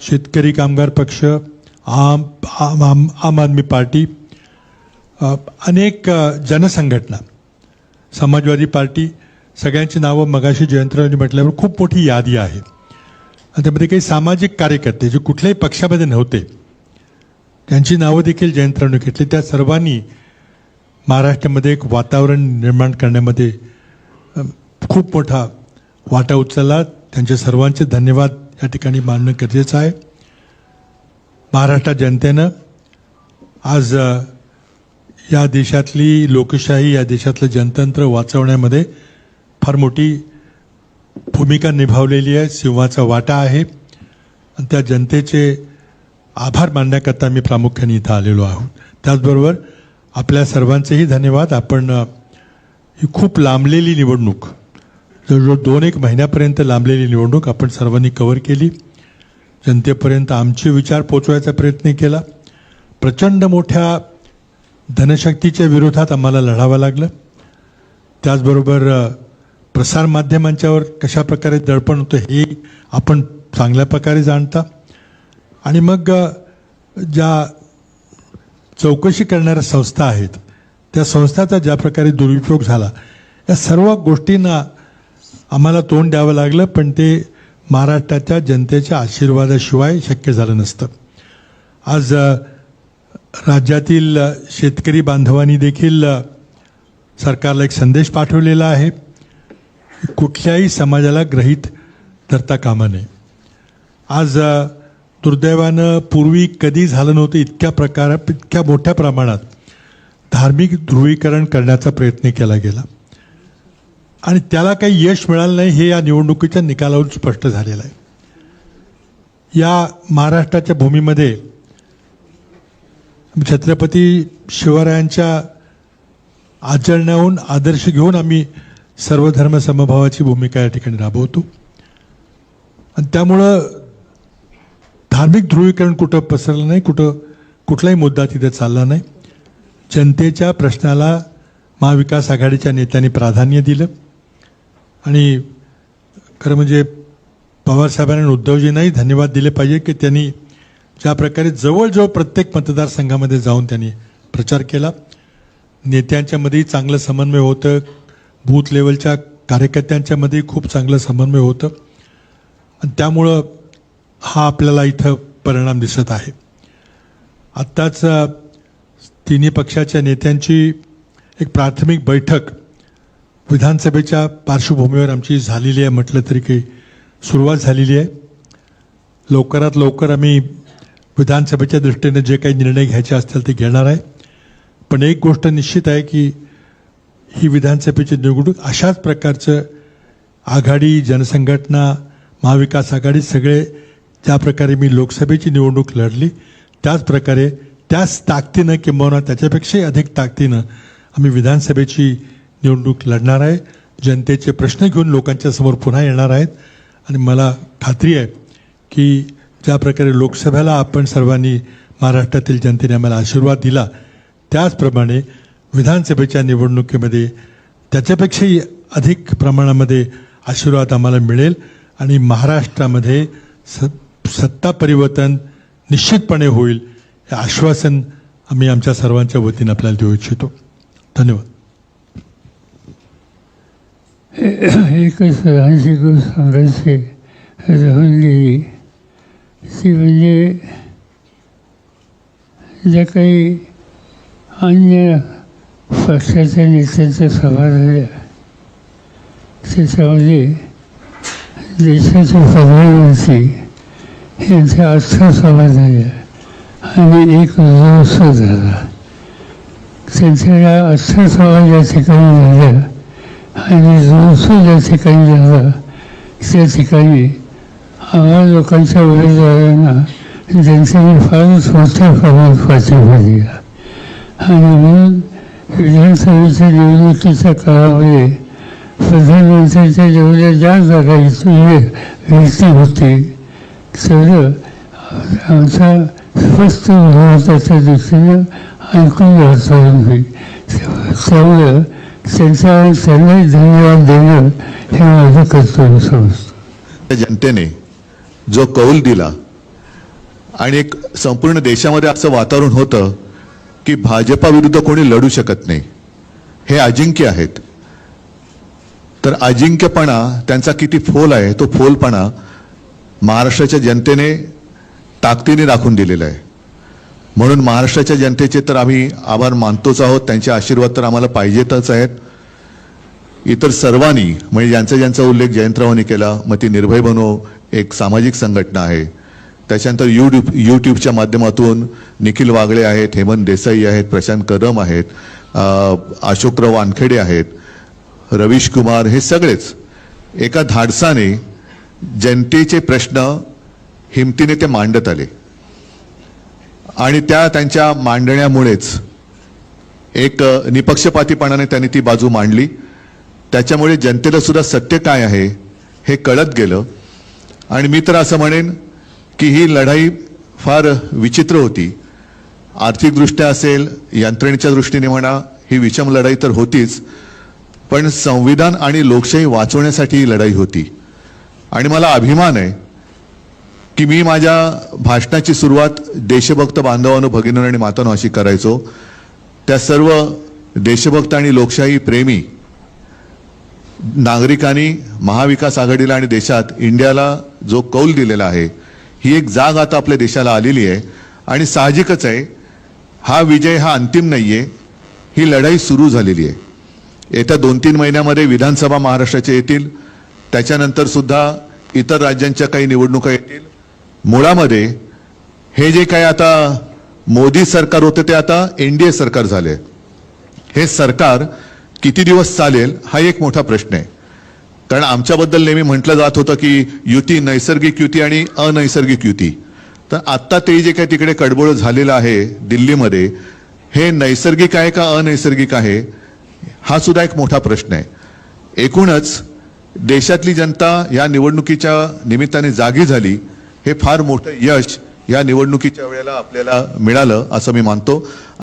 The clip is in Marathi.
शेतकरी कामगार पक्ष आम आम आम आम आदमी पार्टी अनेक जनसंघटना समाजवादी पार्टी सगळ्यांची नावं मगाशी जयंतरावनी म्हटल्यावर खूप मोठी यादी आहे. आणि त्यामध्ये काही सामाजिक कार्यकर्ते जे कुठल्याही पक्षामध्ये नव्हते त्यांची नावं देखील जयंतरावने घेतली. त्या सर्वांनी महाराष्ट्रामध्ये एक वातावरण निर्माण करण्यामध्ये खूप मोठा वाटा उचलला. त्यांचे सर्वांचे धन्यवाद. या ठिकाणी मानणं गरजेचं आहे. महाराष्ट्रात जनतेनं आज या देशातली लोकशाही या देशातलं जनतंत्र वाचवण्यामध्ये फार मोठी भूमिका निभावलेली आहे. सिंहाचा वाटा आहे. आणि त्या जनतेचे आभार मानण्याकरता मी प्रामुख्याने इथं आलेलो आहोत त्याचबरोबर आपल्या सर्वांचेही धन्यवाद. आपण ही खूप लांबलेली निवडणूक जवळजवळ दोन एक महिन्यापर्यंत लांबलेली निवडणूक आपण सर्वांनी कव्हर केली. जनतेपर्यंत आमचे विचार पोचवायचा प्रयत्न केला. प्रचंड मोठ्या धनशक्तीच्या विरोधात आम्हाला लढावं लागलं. त्याचबरोबर प्रसारमाध्यमांच्यावर कशा प्रकारे दडपण होतं हे आपण चांगल्या प्रकारे जाणता. आणि मग ज्या चौकशी करणाऱ्या संस्था आहेत त्या संस्थाचा ज्या प्रकारे दुरुपयोग झाला या सर्व गोष्टींना आम्हाला तोंड द्यावं लागलं पण ते महाराष्ट्राच्या जनतेच्या आशीर्वादाशिवाय शक्य झालं नसतं. आज राज्यातील शेतकरी बांधवांनी देखील सरकारला एक संदेश पाठवलेला आहे. कुठल्याही समाजाला ग्रहित धरता कामा नये. आज दुर्दैवानं पूर्वी कधी झालं नव्हतं इतक्या प्रकारात इतक्या मोठ्या प्रमाणात धार्मिक ध्रुवीकरण करण्याचा प्रयत्न केला गेला. आणि त्याला काही यश मिळालं नाही हे या निवडणुकीच्या निकालावरून स्पष्ट झालेलं आहे. या महाराष्ट्राच्या भूमीमध्ये छत्रपती शिवरायांच्या आचरण्याहून आदर्श घेऊन आम्ही सर्वधर्म समभावाची भूमिका या ठिकाणी राबवतो. आणि त्यामुळं धार्मिक ध्रुवीकरण कुठं पसरलं नाही कुठं कुठलाही मुद्दा तिथे चालला नाही. जनतेच्या प्रश्नाला महाविकास आघाडीच्या नेत्यांनी प्राधान्य दिलं. आणि खरं म्हणजे पवारसाहेबांनी आणि उद्धवजींनाही धन्यवाद दिले पाहिजे की त्यांनी ज्या प्रकारे जवळजवळ प्रत्येक मतदारसंघामध्ये जाऊन त्यांनी प्रचार केला. नेत्यांच्यामध्येही चांगलं समन्वय होतं. बूथ लेवलच्या कार्यकर्त्यांच्यामध्ये खूप चांगलं समन्वय होतं. आणि त्यामुळं हा आपल्याला इथं परिणाम दिसत आहे. आत्ताच तिन्ही पक्षाच्या नेत्यांची एक प्राथमिक बैठक विधानसभेच्या पार्श्वभूमीवर आमची झालेली आहे म्हटलं तरी काही सुरुवात झालेली आहे. लवकरात लवकर आम्ही विधानसभेच्या दृष्टीने जे काही निर्णय घ्यायचे असतील ते घेणार आहे. पण एक गोष्ट निश्चित आहे की ही विधानसभेची निवडणूक अशाच प्रकारचं आघाडी जनसंघटना महाविकास आघाडी सगळे ज्या प्रकारे मी लोकसभेची निवडणूक लढली त्याच प्रकारे त्याच ताकदीनं किंबहुना त्याच्यापेक्षाही अधिक ताकदीनं आम्ही विधानसभेची निवडणूक लढणार आहे. जनतेचे प्रश्न घेऊन लोकांच्या समोर पुन्हा येणार आहेत. आणि मला खात्री आहे की ज्या प्रकारे लोकसभेला आपण सर्वांनी महाराष्ट्रातील जनतेने आम्हाला आशीर्वाद दिला त्याचप्रमाणे विधानसभेच्या निवडणुकीमध्ये त्याच्यापेक्षाही अधिक प्रमाणामध्ये आशीर्वाद आम्हाला मिळेल. आणि महाराष्ट्रामध्ये स सत्ता परिवर्तन निश्चितपणे होईल हे आश्वासन आम्ही आमच्या सर्वांच्या वतीनं आपल्याला देऊ इच्छितो. धन्यवाद. एकच लहानशी गोष्ट सांगायचे राहून गेली ती म्हणजे ज्या काही अन्य पक्षाच्या नेत्यांच्या सभा झाल्या त्याच्यामध्ये देशाचे प्रधानमंत्री यांच्या आजच्या सभा झाल्या आणि एक जोश झाला. त्यांच्या या आजच्या सभा ज्या ठिकाणी झाल्या आणि जोरसूद ज्या ठिकाणी झाला त्या ठिकाणी आम्हा लोकांच्या उमेदवारांना जनतेने फारच मोठ्या प्रमाणात पाठिंबा दिला आणि म्हणून विधानसभेच्या निवडणुकीच्या काळामध्ये प्रधानमंत्र्यांच्या जेवढ्या ज्या जागा इथून व्यक्ती होती तेवढं आमचा स्पष्ट भारताच्या दृष्टीनं ऐकून वातावरण होईल त्यामुळं त्यांनाही धन्यवाद देणं हे माझं कर्तव्य समजतं. जनतेने जो कौल दिला आणि एक संपूर्ण देशामध्ये असं वातावरण होतं की भाजपा विरुद्ध कोणी लढू शकत नाही. हे अजिंक्य आहेत. तर अजिंक्यपणा त्यांचा किती फोल आहे तो फोलपणा महाराष्ट्राच्या जनतेने ताकदीने दाखवून दिलेला आहे. म्हणून महाराष्ट्राच्या जनतेचे तर आम्ही आभार मानतोच आहोत. त्यांचे आशीर्वाद तर आम्हाला पाहिजेतच आहेत. इतर सर्वांनी म्हणजे ज्यांचा ज्यांचा उल्लेख जयंतरावांनी केला मग ती निर्भय बनो एक सामाजिक संघटना आहे. त्याच्यानंतर यूट्यूब यूट्यूबच्या माध्यमातून निखिल वागळे आहेत हेमंत देसाई आहेत प्रशांत कदम आहेत अशोकराव वानखेडे आहेत रवीश कुमार हे सगळेच एका धाडसाने जनतेचे प्रश्न हिमतीने ते मांडत आले. आणि त्या त्यांच्या मांडण्यामुळेच एक निपक्षपातीपणाने त्यांनी ती बाजू मांडली. त्याच्यामुळे जनतेला सुद्धा सत्य काय आहे हे कळत गेलं. आणि मी तर असं म्हणेन की ही लढाई फार विचित्र होती. आर्थिकदृष्ट्या असेल यंत्रणेच्या दृष्टीने म्हणा ही विषम लढाई तर होतीच. पण संविधान आणि लोकशाही वाचवण्यासाठी ही लढाई होती. आणि मला अभिमान आहे की मी माझ्या भाषणाची सुरुवात देशभक्त बांधवांनो भगिनी आणि मातांनो अशी करायचो. त्या सर्व देशभक्त आणि लोकशाही प्रेमी नागरिकांनी महाविकास आघाडीला आणि देशात इंडियाला जो कौल दिलेला आहे ही एक जाग आता आपल्या देशाला आलेली आहे. आणि साहजिकच आहे हा विजय हा अंतिम नाही आहे ही लढाई सुरू झालेली आहे. येत्या दोन तीन महिन्यामध्ये विधानसभा महाराष्ट्राच्या येतील. त्याच्यानंतर सुद्धा इतर राज्यांच्या काही निवडणुका येतील. मुळामध्ये हे जे काय आता मोदी सरकार होते ते आता एन डी ए सरकार झाले हे सरकार किती दिवस चालेल हा एक मोठा प्रश्न आहे. कारण आमच्याबद्दल नेहमी म्हटलं जात होतं की युती नैसर्गिक युती आणि अनैसर्गिक युती. तर आत्ता ते जे काही तिकडे कडबोळ झालेलं आहे दिल्लीमध्ये हे नैसर्गिक आहे का अनैसर्गिक आहे हा सुद्धा एक मोठा प्रश्न आहे. एकूणच देशातली जनता या निवडणुकीच्या निमित्ताने जागी झाली. हे फार मोठं यश या निवडणुकीच्या वेळेला आपल्याला मिळालं असं मी मानतो.